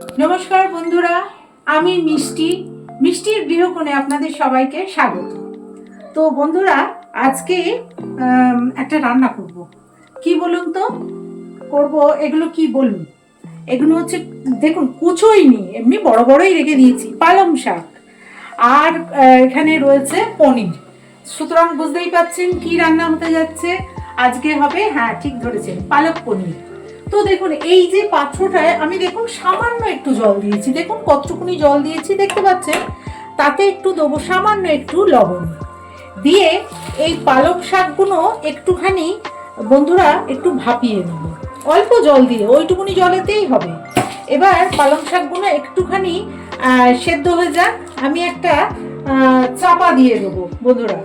নমস্কার বন্ধুরা, আমি মিষ্টি। মিষ্টির গৃহকোণে আপনাদের সবাইকে স্বাগত। তো বন্ধুরা, আজকে একটা রান্না করব। কি বলুন তো? করব, এগুলো কি বলুন? এগুলো হচ্ছে, দেখুন, কুচোই নি এমনি বড় বড়ই রেখে দিয়েছি, পালং শাক। আর এখানে রয়েছে পনির। সুতরাং বুঝতেই পাচ্ছেন কি রান্না হতে যাচ্ছে। আজকে হবে হ্যাঁ ঠিক ধরেছেন, পালক পনির। তো দেখুন, এই যে পাত্রটায় আমি দেখুন সামান্য একটু জল দিয়েছি। দেখুন কতটুকুনি জল দিয়েছি, দেখতে পাচ্ছেন? তাতে একটু দেবো, সামান্য একটু লবণ। দিয়ে এই পালক শাকগুলো একটুখানি, বন্ধুরা, একটু ভাপিয়ে নেব। অল্প জল দিয়ে, ওইটুকুনি জলেতেই হবে। এবার পালং শাকগুলো একটুখানি সেদ্ধ হয়ে যাক। আমি একটা চাপা দিয়ে দেবো, বন্ধুরা।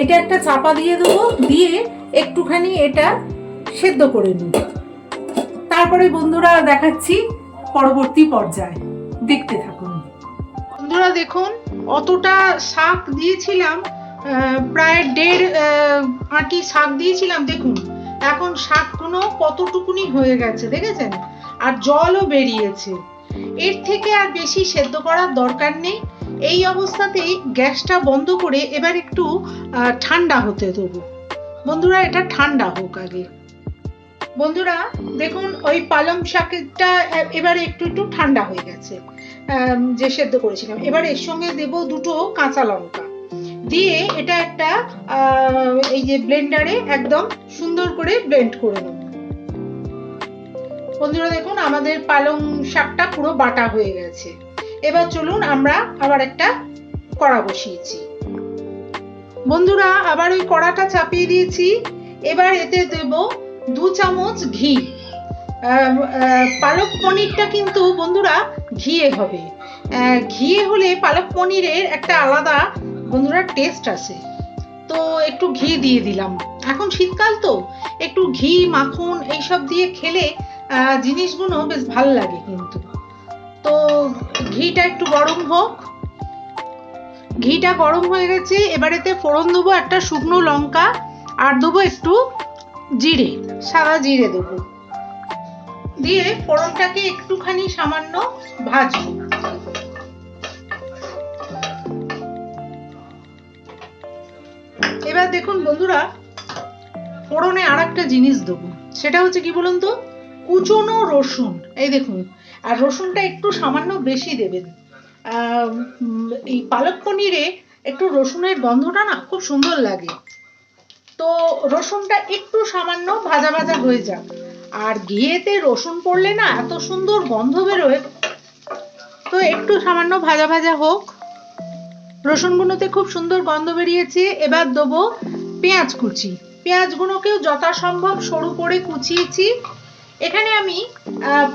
এটা একটা চাপা দিয়ে দেবো, দিয়ে একটুখানি এটা সেদ্ধ করে নিই তারপরে বন্ধুরা দেখাচ্ছি পরবর্তী পর্যায়ে। দেখতে থাকুন। বন্ধুরা দেখুন, অতটা শাক দিয়েছিলাম প্রায় দেড় আঁটি শাক দিয়েছিলাম, দেখুন। এখন শাকগুলো কতটুকুনি হয়ে গেছে, দেখেছেন? আর জলও বেরিয়েছে। এর থেকে আর বেশি সেদ্ধ করার দরকার নেই। এই অবস্থাতেই গ্যাসটা বন্ধ করে এবার একটু ঠান্ডা হতে দেবো। বন্ধুরা, এটা ঠান্ডা হোক আগে। বন্ধুরা, দেখুন, ওই পালং শাকটা এবারে একটু একটু ঠান্ডা হয়ে গেছে যে সেদ্ধ করেছিলাম। এবার এর সঙ্গে দেব দুটো কাঁচা লঙ্কা। দিয়ে এটা একটা এই যে ব্লেন্ডারে একদম সুন্দর করে ব্লেন্ড করে নেব। বন্ধুরা, দেখুন, আমাদের পালং শাকটা পুরো বাটা হয়ে গেছে। এবার চলুন, আমরা আবার একটা কড়া বসিয়েছি। বন্ধুরা, আবার ওই কড়াটা চাপিয়ে দিয়েছি। এবার এতে দেব দু চামচ ঘি। পালক পনিরটা কিন্তু বন্ধুরা ঘিয়ে হবে। ঘিয়ে হলে পালক পনিরের একটা আলাদা বন্ধুরা টেস্ট আছে তো একটু ঘি দিয়ে দিলাম। এখন শীতকাল তো, একটু ঘি, মাখন এইসব দিয়ে খেলে জিনিসগুলো বেশ ভালো লাগে কিন্তু। তো ঘিটা একটু গরম হোক। ঘিটা গরম হয়ে গেছে, এবারেতে ফোড়ন দেবো একটা শুকনো লঙ্কা, আর দেবো একটু জিরে। সাদা জিরে দেবো। দিয়ে ফোড়নটাকে একটুখানি সামান্য ভাজবো এবার দেখুন বন্ধুরা, ফোড়নে আর একটা জিনিস দেবো। সেটা হচ্ছে কি বলুন তো? কুচনো রসুন। এই দেখুন, আর রসুনটা একটু সামান্য বেশি দেবেন। এই পালক পনিরে একটু রসুনের গন্ধটা না খুব সুন্দর লাগে। তো রসুনটা একটু সামান্য ভাজা ভাজা হয়ে যাক। আর ঘিয়েতে রসুন পড়লে না এত সুন্দর গন্ধ বেরোয়। তো একটু সামান্য ভাজা ভাজা হোক। রসুনগুলোতে খুব সুন্দর গন্ধ বেরিয়েছে। এবার দেবো পেঁয়াজ কুচি। পেঁয়াজগুলোকেও যথাসম্ভব সরু করে কুচিয়েছি। এখানে আমি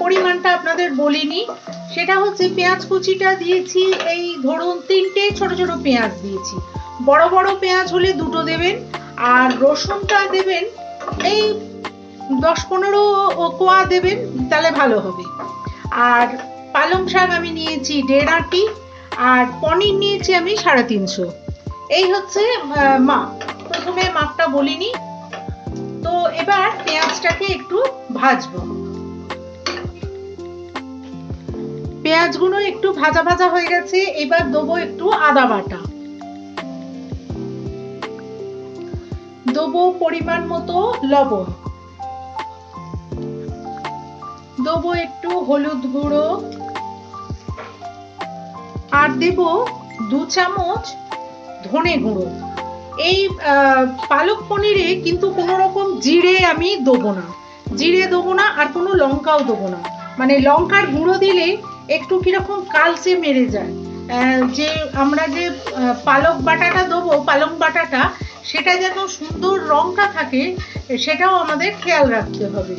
পরিমাণটা আপনাদের বলিনি। সেটা হচ্ছে পেঁয়াজ কুচিটা দিয়েছি, এই ধরুন তিনটে ছোট ছোট পেঁয়াজ দিয়েছি। বড় বড় পেঁয়াজ হলে দুটো দেবেন। আর রসুনটা দেবেন, এই দশ পনেরো কোয়া দেবেন, তাহলে ভালো হবে। আর পালং শাক আমি নিয়েছি দেড় আটি, আর পনির নিয়েছি আমি সাড়ে তিনশো। এই হচ্ছে মাপ। প্রথমে মাপটা বলিনি। তো এবার পেঁয়াজটাকে একটু ভাজবো। পেঁয়াজগুলো একটু ভাজা ভাজা হয়ে গেছে, এবার দেবো একটু আদা বাটা। দেবো পরিমাণ মতো লবণ। দেবো একটু হলুদ গুঁড়ো। আর দেব দু চামচ ধনে গুঁড়ো। এই পালক পনিরে কিন্তু কোনো রকম জিরে আমি দেবো না। জিরে দেবো না আর কোনো লঙ্কাও দেবো না। মানে লঙ্কার গুঁড়ো দিলে একটু কীরকম কালচে মেরে যায়। যে আমরা যে পালক বাটাটা দেবো, পালং বাটাটা সেটা যেন সুন্দর রংটা থাকে, সেটাও আমাদের খেয়াল রাখতে হবে।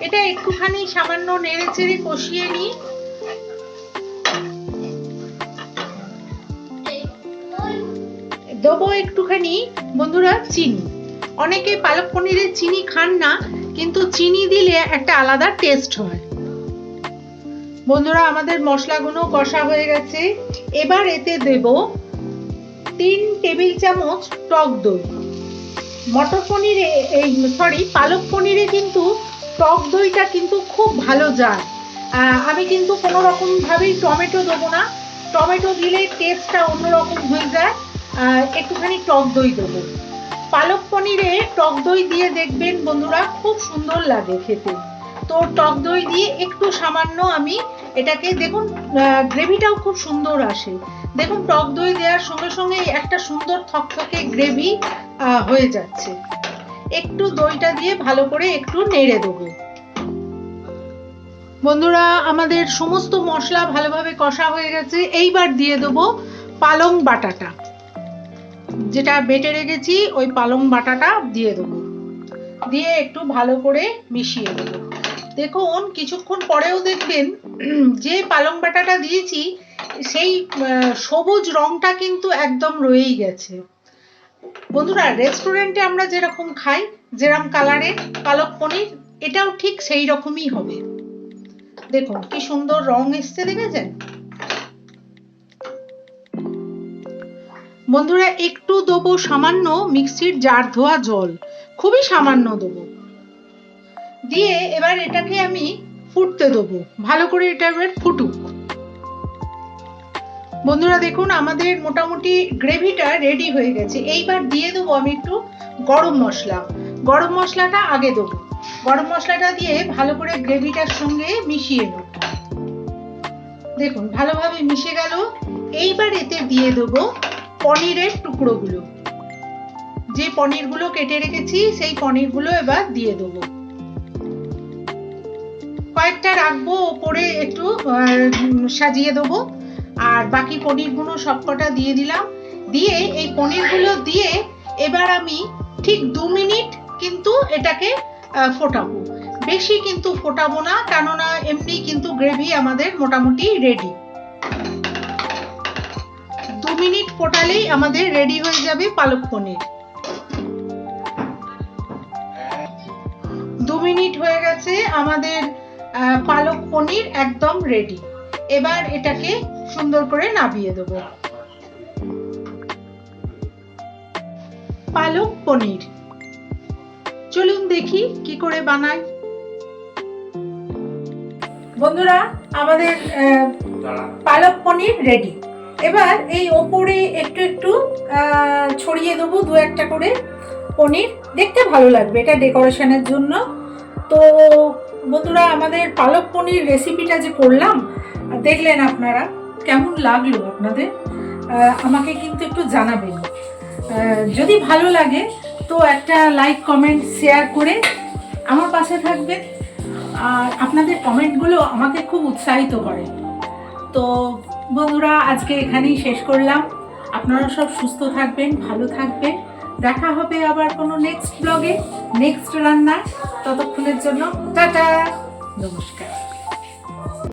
এটা একটুখানি সামান্য নেড়ে চেড়ে কষিয়ে নিই। দেবো একটুখানি, বন্ধুরা, চিনি। অনেকে পালক পনিরে চিনি খান না, কিন্তু চিনি দিলে একটা আলাদা টেস্ট হয়। বন্ধুরা, আমাদের মশলাগুলো কষা হয়ে গেছে। এবার এতে দেব তিন টেবিল চামচ টক দই। মটর পনিরে, এই সরি পালক পনিরে কিন্তু টক দইটা কিন্তু খুব ভালো যায়। আমি কিন্তু কোনো রকমভাবেই টমেটো দেবো না। টমেটো দিলে টেস্টটা অন্যরকম হয়ে যায়। একটুখানি টক দই দেবো। পালক পনিরে টক দই দিয়ে দেখবেন বন্ধুরা, খুব সুন্দর লাগে খেতে। তো টক দই দিয়ে একটু সামান্য আমি এটাকে, দেখুন গ্রেভিটাও খুব সুন্দর আসে। দেখুন, টক দই দেওয়ার সঙ্গে সঙ্গে একটা সুন্দর থকথকে গ্রেভি হয়ে যাচ্ছে। একটু দইটা দিয়ে ভালো করে একটু নেড়ে দেবো। বন্ধুরা, আমাদের সমস্ত মশলা ভালোভাবে কষা হয়ে গেছে। এইবার দিয়ে দেবো পালং বাটাটা। যেটা বেটে রেখেছি, ওই পালং বাটাটা দিয়ে দেবো। দিয়ে একটু ভালো করে মিশিয়ে দেবো। দেখুন কিছুক্ষণ পরেও দেখবেন যে পালং বাটাটা দিয়েছি, সেই সবুজ রংটা কিন্তু একদম রয়েই গেছে। বন্ধুরা রেস্টুরেন্টে আমরা যেরকম খাই যেরকম কালারের পালক পনির, এটাও ঠিক সেই রকমই হবে। দেখুন, কি সুন্দর রং এসছে, দেখেছেন? বন্ধুরা, একটু দেবো সামান্য মিক্সির জার ধোয়া জল। খুবই সামান্য দেবো। দিয়ে এবার এটাকে আমি ফুটতে দেবো। ভালো করে এটা এবার ফুটুক। বন্ধুরা দেখুন, আমাদের মোটামুটি গ্রেভিটা রেডি হয়ে গেছে। এইবার দিয়ে দেবো আমি একটু গরম মশলা। গরম মশলাটা আগে দেবো। গরম মশলাটা দিয়ে ভালো করে গ্রেভিটার সঙ্গে মিশিয়ে নেব। দেখুন, ভালোভাবে মিশে গেল। এইবার এতে দিয়ে দেবো পনিরের টুকরোগুলো। যে পনিরগুলো কেটে রেখেছি, সেই পনিরগুলো এবার দিয়ে দেবো। কয়েকটা রাখব, ওপরে একটু সাজিয়ে দেবো। আর বাকি পনিরগুলো সবকটা দিয়ে দিলাম। দিয়ে এই পনিরগুলো দিয়ে এবার আমি ঠিক দু মিনিট কিন্তু এটাকে ফোটাবো। বেশি কিন্তু ফোটাবো না, কেননা এমনি কিন্তু গ্রেভি আমাদের মোটামুটি রেডি দু মিনিট ফোটালেই আমাদের রেডি হয়ে যাবে পালক পনির। দু মিনিট হয়ে গেছে আমাদের পালক পনির একদম রেডি এবার এটাকে সুন্দর করে নাবিয়ে দেবো। পালক পনির। চলুন দেখি কি করে বানাই। বন্ধুরা আমাদের আহ, পালক পনির রেডি এবার এই ওপরে একটু একটু আহ, ছড়িয়ে দেবো দু একটা করে পনির। দেখতে ভালো লাগবে এটা ডেকোরেশনের জন্য। তো বন্ধুরা, আমাদের পালক পনির রেসিপিটা যে করলাম দেখলেন আপনারা, কেমন লাগল আপনাদের? আমাকে কিন্তু একটু জানাবেন। যদি ভালো লাগে, তো একটা লাইক কমেন্ট শেয়ার করে আমার পাশে থাকবেন। আর আপনাদের কমেন্টগুলো আমাকে খুব উৎসাহিত করে। তো বন্ধুরা, আজকে এখানেই শেষ করলাম। আপনারা সব সুস্থ থাকবেন, ভালো থাকবেন। দেখা হবে আবার কোনো নেক্সট ব্লগে নেক্সট রান্না ততক্ষণের জন্য টাটা নমস্কার।